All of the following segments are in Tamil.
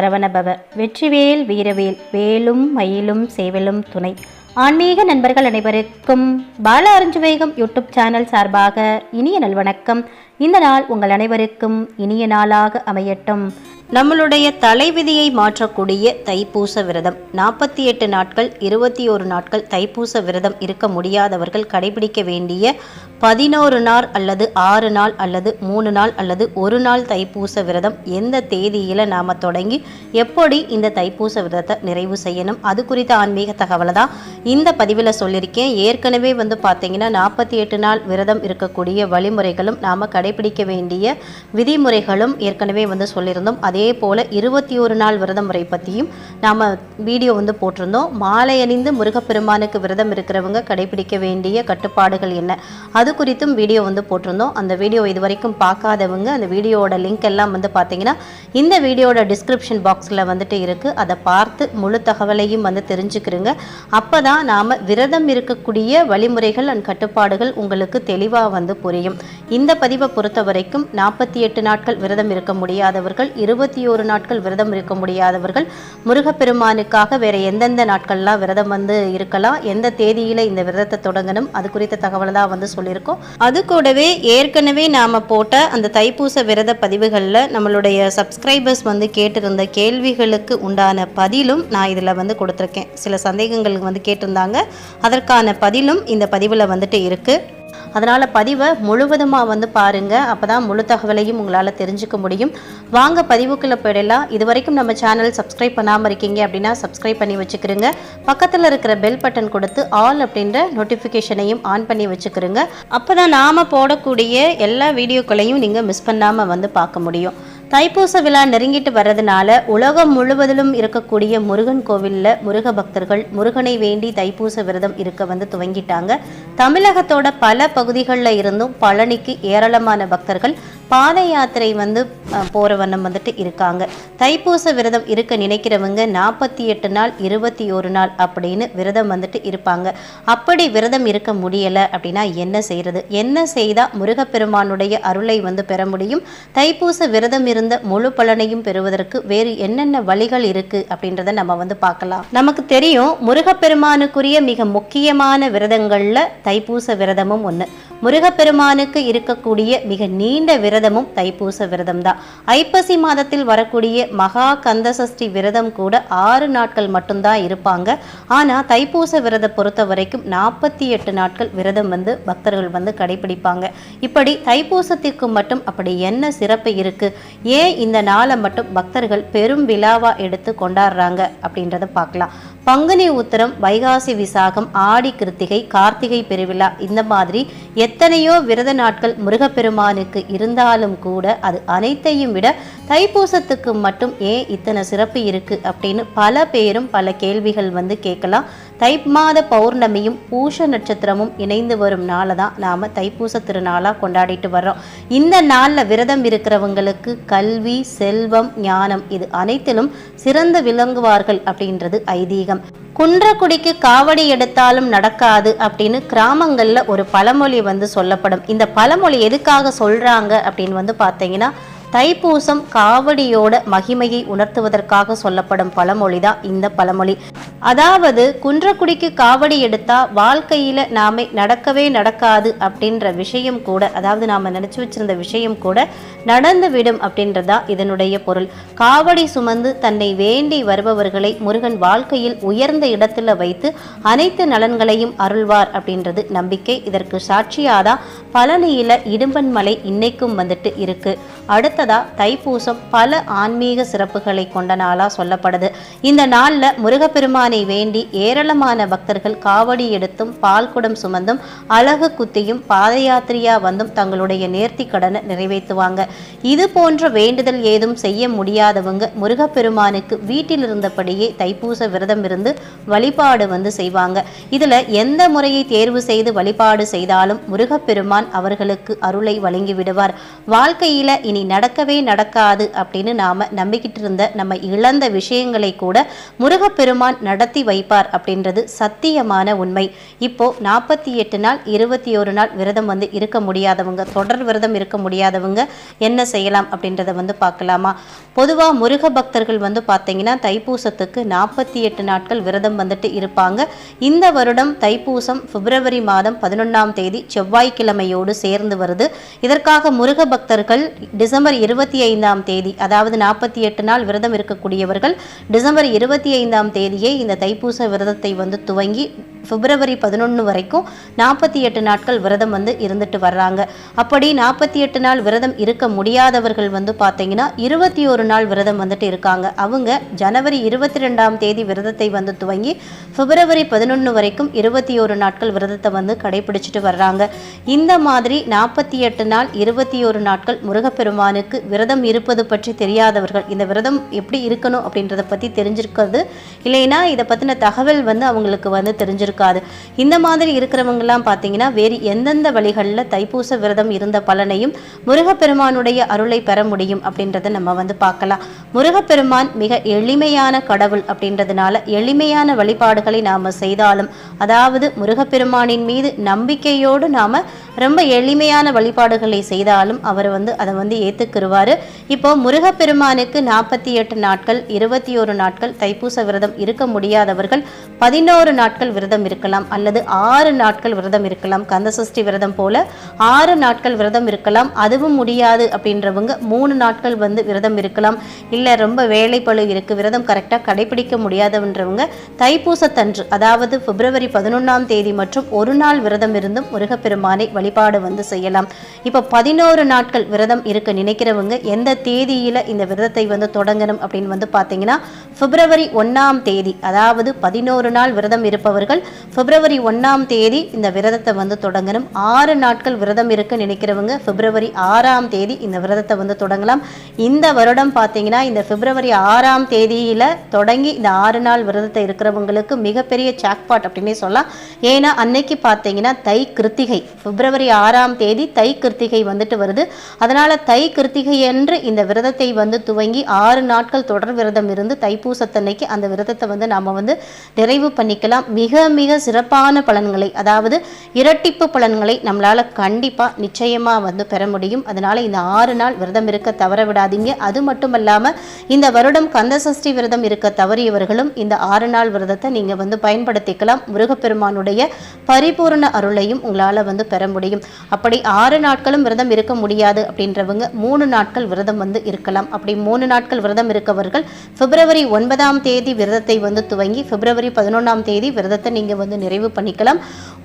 சரவணபவ வெற்றிவேல் வீரவேல் வேலும் மயிலும் சேவலும் துணை. ஆன்மீக நண்பர்கள் அனைவருக்கும் பால அருஞ்சுவேகம் யூடியூப் சேனல் சார்பாக இனிய நல்வணக்கம். இந்த நாள் உங்கள் அனைவருக்கும் இனிய நாளாக அமையட்டும். நம்மளுடைய தலைவிதியை மாற்றக்கூடிய தைப்பூச விரதம். நாற்பத்தி எட்டு நாட்கள் இருபத்தி ஒரு நாட்கள் தைப்பூச விரதம் இருக்க முடியாதவர்கள் கடைபிடிக்க வேண்டிய பதினோரு நாள் அல்லது ஆறு நாள் அல்லது மூணு நாள் அல்லது ஒரு நாள் தைப்பூச விரதம் எந்த தேதியில் நாம் தொடங்கி எப்படி இந்த தைப்பூச விரதத்தை நிறைவு செய்யணும்? அது குறித்த ஆன்மீக தகவலை தான் இந்த பதிவில் சொல்லியிருக்கேன். ஏற்கனவே வந்து பார்த்தீங்கன்னா நாற்பத்தி எட்டு நாள் விரதம் இருக்கக்கூடிய வழிமுறைகளும் நாம் கடைபிடிக்க வேண்டிய விதிமுறைகளும் ஏற்கனவே வந்து சொல்லியிருந்தோம். அதே போல் இருபத்தி ஒரு நாள் விரத முறை பற்றியும் நாம் வீடியோ வந்து போட்டிருந்தோம். மாலை அணிந்து முருகப்பெருமானுக்கு விரதம் இருக்கிறவங்க கடைபிடிக்க வேண்டிய கட்டுப்பாடுகள் என்ன? அது குறித்தும் வீடியோ வந்து போட்டிருந்தோம். அந்த வீடியோ இது வரைக்கும் பார்க்காதவங்க அந்த வீடியோவோட லிங்க் எல்லாம் வந்து பார்த்தீங்கன்னா இந்த வீடியோட டிஸ்கிரிப்ஷன் பாக்ஸில் வந்துட்டு இருக்குது அதை பார்த்து முழு தகவலையும் வந்து தெரிஞ்சுக்கிறோங்க அப்போ தான் நாம் விரதம் இருக்கக்கூடிய வழிமுறைகள் அண்ட் கட்டுப்பாடுகள் உங்களுக்கு தெளிவாக வந்து புரியும். இந்த பதிவை பொறுத்த வரைக்கும் நாற்பத்தி எட்டு நாட்கள் விரதம் இருக்க முடியாதவர்கள் இருபத்தி ஒரு நாட்கள் விரதம் இருக்க முடியாதவர்கள் முருகப்பெருமானுக்காக வேற எந்தெந்த நாட்கள்லாம் விரதம் வந்து இருக்கலாம் எந்த தேதியில் இந்த விரதத்தை தொடங்கணும் அது குறித்த தகவலை தான் வந்து சொல்லியிருக்கோம். அது கூடவே ஏற்கனவே நாம் போட்ட அந்த தைப்பூச விரத பதிவுகளில் நம்மளுடைய சப்ஸ்கிரைபர்ஸ் வந்து கேட்டிருந்த கேள்விகளுக்கு உண்டான பதிலும் நான் இதில் வந்து கொடுத்துருக்கேன். சில சந்தேகங்களுக்கு வந்து கேட்டிருந்தாங்க. அதற்கான பதிலும் இந்த பதிவில் வந்துட்டு இருக்குது அதனால் பதிவை முழுவதுமாக வந்து பாருங்கள் அப்போ தான் முழு தகவலையும் உங்களால் தெரிஞ்சுக்க முடியும். வாங்க பதிவுக்குள்ளே போயிடலாம். இது வரைக்கும் நம்ம சேனல் சப்ஸ்கிரைப் பண்ணாமல் இருக்கீங்க அப்படின்னா சப்ஸ்கிரைப் பண்ணி வச்சுக்கிறோங்க பக்கத்தில் இருக்கிற பெல் பட்டன் கொடுத்து ஆல் அப்படின்ற நோட்டிஃபிகேஷனையும் ஆன் பண்ணி வச்சுக்கிறோங்க அப்போ தான் நாம் போடக்கூடிய எல்லா வீடியோக்களையும் நீங்கள் மிஸ் பண்ணாமல் வந்து பார்க்க முடியும். தைப்பூச விழா நெருங்கிட்டு வர்றதுனால உலகம் முழுவதிலும் இருக்கக்கூடிய முருகன் கோவிலில் முருக பக்தர்கள் முருகனை வேண்டி தைப்பூச விரதம் இருக்க வந்து துவங்கிட்டாங்க. தமிழகத்தோட பல பகுதிகளில் இருந்தும் பழனிக்கு ஏராளமான பக்தர்கள் பாத யாத்திரை வந்து அஹ், வண்ணம் வந்துட்டு இருக்காங்க. தைப்பூச விரதம் இருக்க நினைக்கிறவங்க நாற்பத்தி எட்டு நாள் இருபத்தி ஒரு நாள் அப்படின்னு விரதம் வந்துட்டு இருப்பாங்க. அப்படி விரதம் இருக்க முடியலை அப்படின்னா என்ன செய்கிறது என்ன செய்தால் முருகப்பெருமானுடைய அருளை வந்து பெற முடியும்? தைப்பூச விரதம் இருந்த முழு பலனையும் பெறுவதற்கு வேறு என்னென்ன வழிகள் இருக்கு அப்படின்றத நம்ம வந்து பார்க்கலாம். நமக்கு தெரியும் முருகப்பெருமானுக்குரிய மிக முக்கியமான விரதங்களில் தைப்பூச விரதமும் ஒன்று முருகப்பெருமானுக்கு இருக்கக்கூடிய மிக நீண்ட விரதமும் தைப்பூச விரதம் தான் ஐப்பசி மாதத்தில் வரக்கூடிய மகா கந்த சஷ்டி விரதம் கூட ஆறு நாட்கள் மட்டும்தான் இருப்பாங்க. ஆனால் தைப்பூச விரத பொறுத்த வரைக்கும் நாற்பத்தி எட்டு நாட்கள் விரதம் வந்து பக்தர்கள் வந்து கடைபிடிப்பாங்க. இப்படி தைப்பூசத்திற்கு மட்டும் அப்படி என்ன சிறப்பு இருக்கு? ஏன் இந்த நாளை மட்டும் பக்தர்கள் பெரும் விழாவா எடுத்து கொண்டாடுறாங்க அப்படின்றத பார்க்கலாம். பங்குனி உத்தரம் வைகாசி விசாகம் ஆடி கிருத்திகை கார்த்திகை பெருவிழா இந்த மாதிரி எத்தனையோ விரத நாட்கள் முருகப்பெருமானுக்கு இருந்தால் இருந்தாலும் கூட அது அனைத்தையும் விட தைப்பூசத்துக்கு மட்டும் ஏன் இத்தனை சிறப்பு இருக்கு அப்படின்னு பல பேரும் பல கேள்விகள் வந்து கேட்கலாம். தை மாத பௌர்ணமியும் பூஷ நட்சத்திரமும் இணைந்து வரும் நாளை தான் நாம் தைப்பூச திருநாளாக கொண்டாடிட்டு வர்றோம். இந்த நாளில் விரதம் இருக்கிறவங்களுக்கு கல்வி செல்வம் ஞானம் இது அனைத்திலும் சிறந்து விளங்குவார்கள் அப்படின்றது ஐதீகம். குன்றக்குடிக்கு காவடி எடுத்தாலும் நடக்காது அப்படின்னு கிராமங்களில் ஒரு பழமொழி வந்து சொல்லப்படும். இந்த பழமொழி எதுக்காக சொல்றாங்க அப்படின்னு வந்து பார்த்தீங்கன்னா தைப்பூசம் காவடியோட மகிமையை உணர்த்துவதற்காக சொல்லப்படும் பழமொழிதான் இந்த பழமொழி. அதாவது குன்றக்குடிக்கு காவடி எடுத்தா வாழ்க்கையில நாம நடக்கவே நடக்காது அப்படின்ற விஷயம் கூட அதாவது நாம நினைச்சு வச்சிருந்த விஷயம் கூட நடந்து விடும் அப்படின்றதா இதனுடைய பொருள். காவடி சுமந்து தன்னை வேண்டி வருபவர்களை முருகன் வாழ்க்கையில் உயர்ந்த இடத்துல வைத்து அனைத்து நலன்களையும் அருள்வார் அப்படின்றது நம்பிக்கை. இதற்கு சாட்சியாதான் பழனியில இடும்பன் மலை இன்னைக்கும் வந்துட்டு இருக்கு. அடுத்ததா தைப்பூசம் பல ஆன்மீக சிறப்புகளை கொண்ட நாளாக சொல்லப்படுது. இந்த நாளில் முருகப்பெருமானை வேண்டி ஏராளமான பக்தர்கள் காவடி எடுத்தும் பால் குடம் சுமந்தும் அழகு குத்தியும் பாத யாத்திரையா வந்தும் தங்களுடைய நேர்த்தி கடனை நிறைவேற்றுவாங்க. இது போன்ற வேண்டுதல் ஏதும் செய்ய முடியாதவங்க முருகப்பெருமானுக்கு வீட்டில் இருந்தபடியே தைப்பூச விரதம் இருந்து வழிபாடு வந்து செய்வாங்க. இதில் எந்த முறையை தேர்வு செய்து வழிபாடு செய்தாலும் முருகப்பெருமான் அவர்களுக்கு அருளை வழங்கி விடுவார். வாழ்க்கையில இனி நடக்கவே நடக்காது அப்படின்னு நாம நம்பிக்கிட்டு இருந்த நம்ம இழந்த விஷயங்களை கூட முருகப்பெருமான் நடத்தி வைப்பார் அப்படின்றது சத்தியமான உண்மை. இப்போ நாற்பத்தி எட்டு நாள் இருபத்தி ஒரு நாள் விரதம் வந்து இருக்க முடியாதவங்க தொடர் விரதம் இருக்க முடியாதவங்க என்ன செய்யலாம் அப்படின்றத வந்து பார்க்கலாமா? பொதுவாக முருக பக்தர்கள் வந்து பார்த்தீங்கன்னா தைப்பூசத்துக்கு நாற்பத்தி எட்டு நாட்கள் விரதம் வந்துட்டு இருப்பாங்க. இந்த வருடம் தைப்பூசம் பிப்ரவரி மாதம் பதினொன்றாம் தேதி செவ்வாய்க்கிழமையோடு சேர்ந்து வருது. இதற்காக முருக பக்தர்கள் டிசம்பர் இருபத்தி ஐந்தாம் தேதி அதாவது நாற்பத்தி எட்டு நாள் விரதம் இருக்கக்கூடியவர்கள் டிசம்பர் இருபத்தி ஐந்தாம் தேதியே இந்த தைப்பூச விரதத்தை வந்து துவங்கி பிப்ரவரி பதினொன்று வரைக்கும் நாற்பத்தி எட்டு நாட்கள் விரதம் வந்து இருந்துட்டு வர்றாங்க. அப்படி நாற்பத்தி எட்டு நாள் விரதம் இருக்க முடியாதவர்கள் வந்து பார்த்தீங்கன்னா இருபத்தி ஒரு நாள் விரதம் வந்துட்டு இருக்காங்க. அவங்க ஜனவரி இருபத்தி ரெண்டாம் தேதி விரதத்தை வந்து துவங்கி பிப்ரவரி பதினொன்று வரைக்கும் இருபத்தி ஒரு நாட்கள் விரதத்தை வந்து கடைபிடிச்சிட்டு வர்றாங்க. இந்த மாதிரி நாற்பத்தி எட்டு நாள் இருபத்தி ஒரு நாட்கள் முருகப்பெருமானுக்கு விரதம் இருப்பது பற்றி தெரியாதவர்கள் இந்த விரதம் எப்படி இருக்கணும் அப்படின்றத பற்றி தெரிஞ்சிருக்கிறது இல்லைன்னா இதை பற்றின தகவல் வந்து அவங்களுக்கு வந்து தெரிஞ்சிருக்காது. இந்த மாதிரி இருக்கிறவங்கலாம் பார்த்தீங்கன்னா வேறு எந்தெந்த வழிகளில் தைப்பூச விரதம் இருந்த பலனையும் முருகப்பெருமானுடைய அருளை பெற முடியும் அப்படின்றத நம்ம வந்து பார்க்கலாம். முருகப்பெருமான் மிக எளிமையான கடவுள் அப்படின்றதுனால எளிமையான வழிபாடுகளை நாம் செய்தாலும் அதாவது முருகப்பெருமானின் மீது நம்பிக்கையோடு நாம் ரொம்ப எளிமையான வழிபாடுகளை செய்தாலும் அவர் வந்து அதை வந்து ஏற்றுக்கிருவார் இப்போ முருகப்பெருமானுக்கு நாற்பத்தி எட்டு நாட்கள் இருபத்தி ஒரு நாட்கள் தைப்பூச விரதம் இருக்க முடியாதவர்கள் பதினோரு நாட்கள் விரதம் இருக்கலாம் அல்லது ஆறு நாட்கள் விரதம் இருக்கலாம். கந்தசஷ்டி விரதம் போல ஆறு நாட்கள் விரதம் இருக்கலாம். அதுவும் முடியாது அப்படின்றவங்க மூணு நாட்கள் வந்து விரதம் இருக்கலாம். இல்லை ரொம்ப வேலைப்பளு இருக்கு விரதம் கரெக்டாக கடைபிடிக்க முடியாதவன்றவங்க தைப்பூசத்தன்று அதாவது பிப்ரவரி பதினொன்றாம் தேதி மற்றும் ஒரு நாள் விரதம் இருந்தும் முருகப்பெருமானை வழி வழிபாடு வந்து செய்யலாம். இப்போ பதினோரு நாட்கள் விரதம் இருக்க நினைக்கிறவங்க எந்த தேதியில் இந்த விரதத்தை வந்து தொடங்கணும் அப்படின்னு வந்து பார்த்தீங்கன்னா பிப்ரவரி ஒன்றாம் தேதி அதாவது பதினோரு நாள் விரதம் இருப்பவர்கள் பிப்ரவரி ஒன்றாம் தேதி இந்த விரதத்தை வந்து தொடங்கணும். ஆறு நாட்கள் விரதம் இருக்க நினைக்கிறவங்க பிப்ரவரி ஆறாம் தேதி இந்த விரதத்தை வந்து தொடங்கலாம். இந்த வருடம் பார்த்தீங்கன்னா இந்த பிப்ரவரி ஆறாம் தேதியில் தொடங்கி இந்த ஆறு நாள் விரதத்தை இருக்கிறவங்களுக்கு மிகப்பெரிய சாக்பாட் அப்படின்னே சொல்லலாம். ஏன்னா அன்னைக்கு பார்த்தீங்கன்னா தை கிருத்திகை பிப்ரவரி ஆறாம் தேதி தை கிருத்திகை வந்துட்டு வருது. அதனால தை கிருத்திகை என்று இந்த விரதத்தை வந்து துவங்கி ஆறு நாட்கள் தொடர் விரதம் இருந்து தைப்பூசத்தன்னைக்கு அந்த விரதத்தை வந்து நாம வந்து நிறைவு பண்ணிக்கலாம். மிக மிக சிறப்பான பலன்களை அதாவது இரட்டிப்பு பலன்களை நம்மளால கண்டிப்பா நிச்சயமா வந்து பெற முடியும். அதனால இந்த ஆறு நாள் விரதம் இருக்க தவற விடாதீங்க. அது மட்டும் இல்லாமல் இந்த வருடம் கந்தசஷ்டி விரதம் இருக்க தவறியவர்களும் இந்த ஆறு நாள் விரதத்தை நீங்க வந்து பயன்படுத்திக்கலாம். முருகப்பெருமானுடைய பரிபூரண அருளையும் உங்களால வந்து பெற முடியும். அப்படி ஆறு நாட்களும் விரதம் இருக்க முடியாது அப்படின்றவங்க மூணு நாட்கள் விரதம் வந்து இருக்கலாம். அப்படி மூணு நாட்கள் விரதம் இருக்கவர்கள் பிப்ரவரி ஒன்பதாம் தேதி விரதத்தை வந்து துவங்கி பிப்ரவரி பதினொன்றாம் தேதி விரதத்தை நீங்க வந்து நிறைவு பண்ணிக்கலாம்.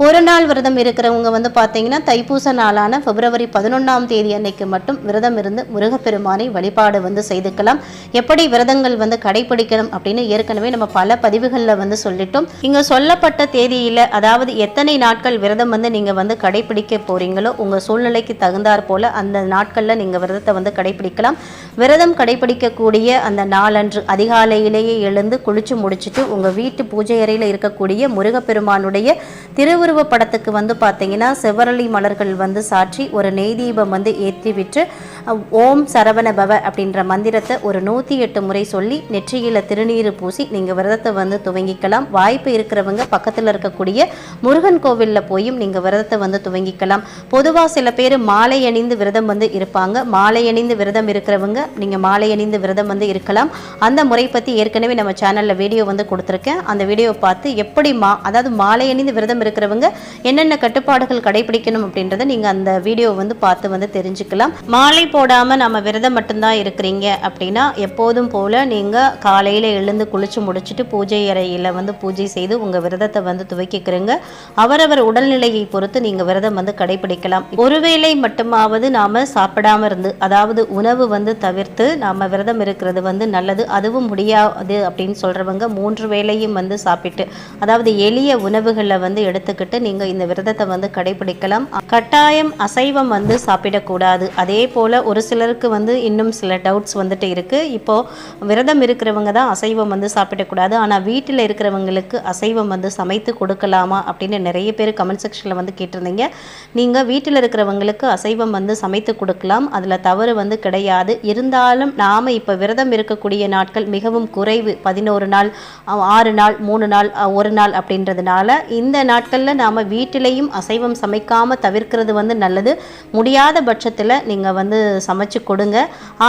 ஒரு நாள் விரதம் இருக்கிறவங்க வந்து பார்த்தீங்கன்னா தைப்பூச நாளான பிப்ரவரி பதினொன்றாம் தேதி அன்னைக்கு மட்டும் விரதம் இருந்து முருகப்பெருமானை வழிபாடு வந்து செய்துக்கலாம். எப்படி விரதங்கள் வந்து கடைபிடிக்கணும் அப்படின்னு ஏற்கனவே நம்ம பல பதிவுகளில் வந்து சொல்லிட்டோம். இங்க சொல்லப்பட்ட தேதியில அதாவது எத்தனை நாட்கள் விரதம் வந்து நீங்க வந்து கடைபிடிக்க கடைபிடிக்க போகிறீங்களோ உங்கள் சூழ்நிலைக்கு தகுந்தாற் போல் அந்த நாட்களில் நீங்கள் விரதத்தை வந்து கடைபிடிக்கலாம். விரதம் கடைபிடிக்கக்கூடிய அந்த நாளன்று அதிகாலையிலேயே எழுந்து குளிச்சு முடிச்சுட்டு உங்க வீட்டு பூஜை அறையில இருக்கக்கூடிய முருகப்பெருமானுடைய திருவுருவ படத்துக்கு வந்து பார்த்தீங்கன்னா செவ்வரளி மலர்கள் வந்து சாற்றி ஒரு நெய் தீபம் வந்து ஏற்றி விட்டு ஓம் சரவண பவ அப்படின்ற மந்திரத்தை ஒரு நூற்றி எட்டு முறை சொல்லி நெற்றியில் திருநீர் பூசி நீங்கள் விரதத்தை வந்து துவங்கிக்கலாம். வாய்ப்பு இருக்கிறவங்க பக்கத்தில் இருக்கக்கூடிய முருகன் கோவிலில் போயும் நீங்கள் விரதத்தை வந்து துவங்கிக்கலாம். பொதுவாக சில பேர் மாலை அணிந்து விரதம் வந்து இருப்பாங்க. மாலை அணிந்து விரதம் இருக்கிறவங்க நீங்கள் மாலை அணிந்து விரதம் வந்து இருக்கலாம். அந்த முறை பற்றி ஏற்கனவே நம்ம சேனலில் வீடியோ வந்து கொடுத்துருக்கேன். அந்த வீடியோவை பார்த்து எப்படி மா அதாவது மாலை அணிந்து விரதம் இருக்கிறவங்க என்னென்ன கட்டுப்பாடுகள் கடைபிடிக்கணும் அப்படின்றத நீங்கள் அந்த வீடியோ வந்து பார்த்து வந்து தெரிஞ்சுக்கலாம். மாலை போடாமல் நம்ம விரதம் மட்டும்தான் இருக்கிறீங்க அப்படின்னா எப்போதும் போல் நீங்கள் காலையில் எழுந்து குளித்து முடிச்சுட்டு பூஜை அறையில் வந்து பூஜை செய்து உங்கள் விரதத்தை வந்து துவக்கிக்கிறீங்க. அவரவர் உடல்நிலையை பொறுத்து நீங்கள் விரதம் வந்து கடைபிடிக்கலாம். ஒருவேளை மட்டுமாவது நாம் சாப்பிடாம இருந்து அதாவது உணவு வந்து தவிர்த்து நாம் விரதம் இருக்கிறது வந்து நல்லது அதுவும் முடியாது அப்படின்னு சொல்கிறவங்க மூன்று வேளையும் வந்து சாப்பிட்டு அதாவது எளிய உணவுகளை வந்து எடுத்துக்கிட்டு நீங்கள் இந்த விரதத்தை வந்து கடைபிடிக்கலாம். கட்டாயம் அசைவம் வந்து சாப்பிடக்கூடாது. அதே போல் ஒரு சிலருக்கு வந்து இன்னும் சில டவுட்ஸ் வந்துட்டு இருக்குது இப்போது விரதம் இருக்கிறவங்க தான் அசைவம் வந்து சாப்பிடக்கூடாது ஆனால் வீட்டில் இருக்கிறவங்களுக்கு அசைவம் வந்து சமைத்து கொடுக்கலாமா அப்படின்னு நிறைய பேர் கமெண்ட் செக்ஷனில் வந்து கேட்டிருந்தீங்க. நீங்கள் வீட்டில் இருக்கிறவங்களுக்கு அசைவம் வந்து சமைத்து கொடுக்கலாம். அதில் தவறு வந்து கிடையாது. இருந்தாலும் நாம் இப்போ விரதம் இருக்கக்கூடிய நாட்கள் மிகவும் குறைவு. பதினோரு நாள் ஆறு நாள் மூணு நாள் ஒரு நாள் அப்படின்றதுனால இந்த நாட்களில் நாம் வீட்டிலையும் அசைவம் சமைக்காமல் தவிர்க்கிறது வந்து நல்லது. முடியாத பட்சத்தில் நீங்கள் வந்து சமைச்சு கொடுங்க.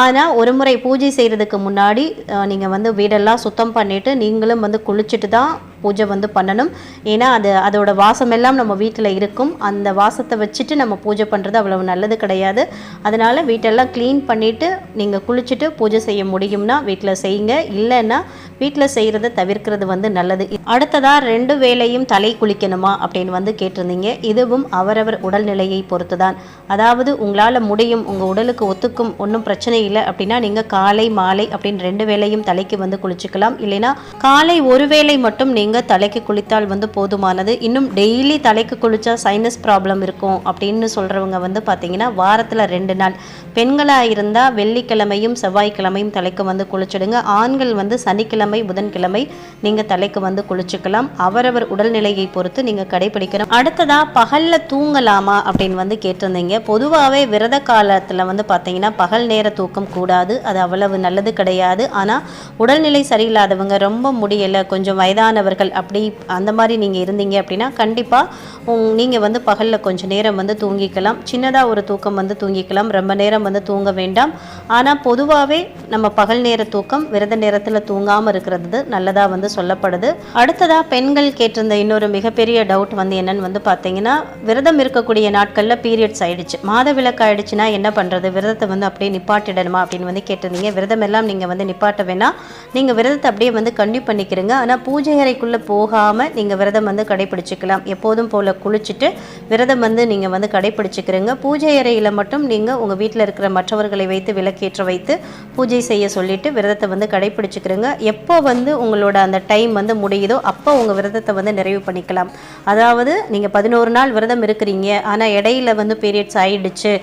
ஆனால் ஒரு முறை பூஜை செய்கிறதுக்கு முன்னாடி நீங்கள் வந்து வீடெல்லாம் சுத்தம் பண்ணிவிட்டு நீங்களும் வந்து குளிச்சுட்டு தான் பூஜை வந்து பண்ணணும். ஏன்னா அது அதோட வாசம் எல்லாம் நம்ம வீட்டில் இருக்கும். அந்த வாசத்தை வச்சுட்டு நம்ம பூஜை பண்ணுறது அவ்வளவு நல்லது கிடையாது. அதனால் வீட்டெல்லாம் க்ளீன் பண்ணிவிட்டு நீங்கள் குளிச்சுட்டு பூஜை செய்ய முடியும்னா வீட்டில் செய்யுங்க. இல்லைன்னா வீட்டில் செய்கிறத தவிர்க்கிறது வந்து நல்லது. அடுத்ததாக ரெண்டு வேளையும் தலை குளிக்கணுமா அப்படின்னு வந்து கேட்டிருந்தீங்க. இதுவும் அவரவர் உடல்நிலையை பொறுத்து தான் அதாவது உங்களால் முடியும் உங்கள் உடலுக்கு ஒத்துக்கும் ஒன்றும் பிரச்சனை இல்லை அப்படின்னா நீங்கள் காலை மாலை அப்படின்னு ரெண்டு வேளையும் தலைக்கு வந்து குளிச்சுக்கலாம். இல்லைன்னா காலை ஒரு வேளை மட்டும் நீங்கள் தலைக்கு குளித்தால் வந்து போதுமானது. இன்னும் டெய்லி தலைக்கு குளித்தா சைனஸ் ப்ராப்ளம் இருக்கும் அப்படின்னு சொல்கிறவங்க வந்து பார்த்தீங்கன்னா வாரத்தில் ரெண்டு நாள். பெண்களாக இருந்தால் வெள்ளிக்கிழமையும் செவ்வாய்க்கிழமையும் தலைக்கு வந்து குளிச்சிடுங்க. ஆண்கள் வந்து சனிக்கிழமை புதன்கிழமை நீங்கள் தலைக்கு வந்து குளிச்சுக்கலாம். அவரவர் உடல்நிலையை பொறுத்து நீங்கள் கடைபிடிக்கணும். அடுத்ததா பகலில் தூங்கலாமா அப்படின்னு வந்து கேட்டிருந்தீங்க. பொதுவாகவே விரத காலத்தில் வந்து பார்த்தீங்கன்னா பகல் நேர தூக்கம் கூடாது. அது அவ்வளவு நல்லது கிடையாது. ஆனால் உடல்நிலை சரியில்லாதவங்க ரொம்ப முடியலை. கொஞ்சம் வயதானவர்கள் அப்படி அந்த மாதிரி நீங்கள் இருந்தீங்க அப்படின்னா கண்டிப்பாக நீங்கள் வந்து பகலில் கொஞ்சம் நேரம் வந்து தூங்கிக்கலாம். சின்னதாக ஒரு தூக்கம் வந்து தூங்கிக்கலாம். ரொம்ப நேரம் வந்து தூங்க வேண்டாம். ஆனால் பொதுவாகவே நம்ம பகல் நேர தூக்கம் விரத நேரத்தில் தூங்காமல் இருக்கிறது நல்லதாக வந்து சொல்லப்படுது. அடுத்ததாக பெண்கள் கேட்டிருந்த இன்னொரு மிகப்பெரிய டவுட் வந்து என்னன்னு வந்து பார்த்தீங்கன்னா விரதம் இருக்கக்கூடிய நாட்களில் பீரியட்ஸ் ஆயிடுச்சு. மாதவிலக்கு ஆயிடுச்சுன்னா என்ன பண்ணுறது விரதத்தை வந்து அப்படியே நிப்பாட்டிடணுமா அப்படின்னு வந்து கேட்டிருந்தீங்க. விரதம் எல்லாம் நீங்கள் வந்து நிப்பாட்ட வேணாம். நீங்கள் விரதத்தை அப்படியே வந்து கண்டிப்பாக பண்ணிக்கிறீங்க. ஆனால் பூஜை அறைக்குள்ளே போகாமல் நீங்கள் விரதம் வந்து கடைப்பிடிச்சிக்கலாம் எப்போதும் போல் குளிச்சுட்டு விரதம் வந்து நீங்கள் வந்து கடைபிடிச்சிக்கிறீங்க. பூஜை அறையில் மட்டும் நீங்கள் உங்கள் வீட்டில் இருக்கிற மற்றவர்களை வைத்து விளக்கேற்ற வைத்து பூஜை செய்ய சொல்லிட்டு விரதத்தை வந்து கடைபிடிச்சிக்கிறீங்க. எப்போ வந்து உங்களோட அந்த டைம் வந்து முடியுதோ அப்போ உங்கள் விரதத்தை வந்து நிறைவு பண்ணிக்கலாம். அதாவது நீங்கள் பதினோரு நாள் விரதம் இருக்கிறீங்க. ஆனால் இடையில வந்து பீரியட்ஸ் ஆயிடுச்சு.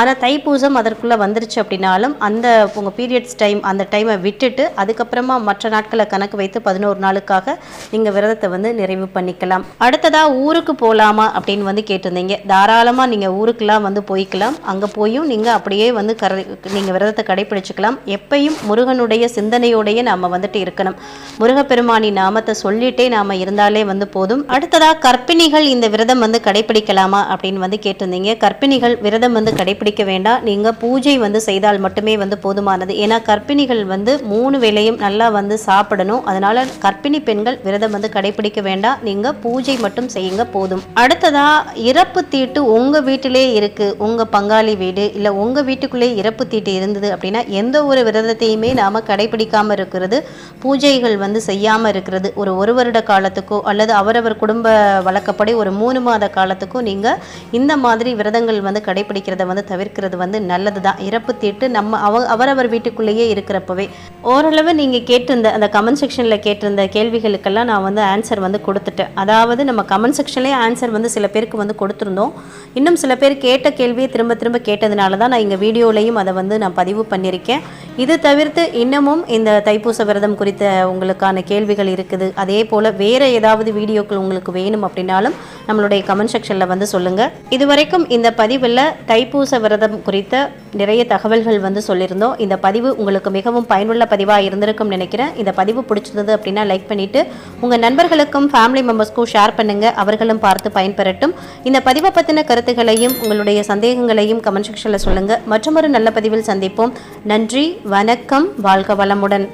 ஆனால் தைப்பூசம் அதற்குள்ளே வந்துருச்சு அப்படின்னாலும் அந்த உங்கள் பீரியட்ஸ் டைம் அந்த டைமை விட்டுட்டு அதுக்கப்புறமா மற்ற நாட்களை கணக்கு வைத்து பதினோரு நாளுக்காக நீங்கள் விரதத்தை வந்து நிறைவு பண்ணிக்கலாம். அடுத்ததாக ஊருக்கு போகலாமா அப்படின்னு வந்து கேட்டிருந்தீங்க. தாராளமாக நீங்கள் ஊருக்கெல்லாம் வந்து போய்க்கலாம். அங்கே போயும் நீங்கள் அப்படியே வந்து கர நீங்கள் விரதத்தை கடைபிடிச்சிக்கலாம். எப்பையும் முருகனுடைய சிந்தனையோடையே நாம் வந்துட்டு இருக்கணும். முருகப்பெருமானி நாமத்தை சொல்லிட்டே நாம் இருந்தாலே வந்து போதும். அடுத்ததாக கர்ப்பிணிகள் இந்த விரதம் வந்து கடைப்பிடிக்கலாமா அப்படின்னு வந்து கேட்டிருந்தீங்க. கர்ப்பிணிகள் விரதம் வந்து கடைப்பிடிக்க வேண்டாம். நீங்கள் பூஜை வந்து செய்தால் மட்டுமே வந்து போதுமானது. ஏன்னா கர்ப்பிணிகள் வந்து மூணு வேளையும் நல்லா வந்து சாப்பிடணும். அதனால் கர்ப்பிணி பெண்கள் விரதம் வந்து கடைப்பிடிக்க வேண்டாம். நீங்கள் பூஜை மட்டும் செய்யுங்க போதும். அடுத்ததா இறப்பு தீட்டு உங்கள் வீட்டிலே இருக்கு. உங்கள் பங்காளி வீடு இல்லை உங்கள் வீட்டுக்குள்ளே இறப்பு தீட்டு இருந்தது அப்படின்னா எந்த ஒரு விரதத்தையுமே நாம் கடைபிடிக்காமல் இருக்கிறது பூஜைகள் வந்து செய்யாமல் இருக்கிறது. ஒரு ஒரு வருட காலத்துக்கோ அல்லது அவரவர் குடும்ப வழக்கப்படி ஒரு மூணு மாத காலத்துக்கோ நீங்கள் இந்த மாதிரி விரதங்கள் வந்து கடைப்பிடிக்கிறத வந்து தவிர்க்கிறது வந்து நல்லது தான் இறப்பு தீட்டு நம்ம அவ அவரவர் வீட்டுக்குள்ளேயே இருக்கிறப்பவே. ஓரளவு நீங்கள் கேட்டிருந்த அந்த கமெண்ட் செக்ஷனில் கேட்டிருந்த கேள்விகளுக்கெல்லாம் நான் வந்து ஆன்சர் வந்து கொடுத்துட்டேன். அதாவது நம்ம கமெண்ட் செக்ஷன்லேயே ஆன்சர் வந்து சில பேருக்கு வந்து கொடுத்துருந்தோம். இன்னும் சில பேர் கேட்ட கேள்வியை திரும்ப திரும்ப கேட்டதுனால தான் நான் எங்கள் வீடியோலையும் அதை வந்து நான் பதிவு பண்ணியிருக்கேன். இது தவிர்த்து இன்னமும் இந்த தைப்பூச விரதம் குறித்த உங்களுக்கான கேள்விகள் இருக்குது. அதே போல் வேறு ஏதாவது வீடியோக்கள் உங்களுக்கு வேணும் அப்படின்னாலும் நம்மளுடைய கமெண்ட் செக்ஷனில் வந்து சொல்லுங்கள் இதுவரைக்கும் இந்த பதிவில் தைப்பூச விரதம் குறித்த நிறைய தகவல்கள் வந்து சொல்லியிருந்தோம். இந்த பதிவு உங்களுக்கு மிகவும் பயனுள்ள பதிவாக இருந்திருக்கும் நினைக்கிறேன். இந்த பதிவு பிடிச்சிருந்தது அப்படின்னா லைக் பண்ணிவிட்டு உங்கள் நண்பர்களுக்கும் ஃபேமிலி மெம்பர்ஸ்க்கும் ஷேர் பண்ணுங்கள் அவர்களும் பார்த்து பயன்பெறட்டும். இந்த பதிவை பற்றின கருத்துக்களையும் உங்களுடைய சந்தேகங்களையும் கமெண்ட் செக்ஷனில் சொல்லுங்கள் மற்றொரு நல்ல பதிவில் சந்திப்போம். நன்றி வணக்கம் வாழ்க வளமுடன்.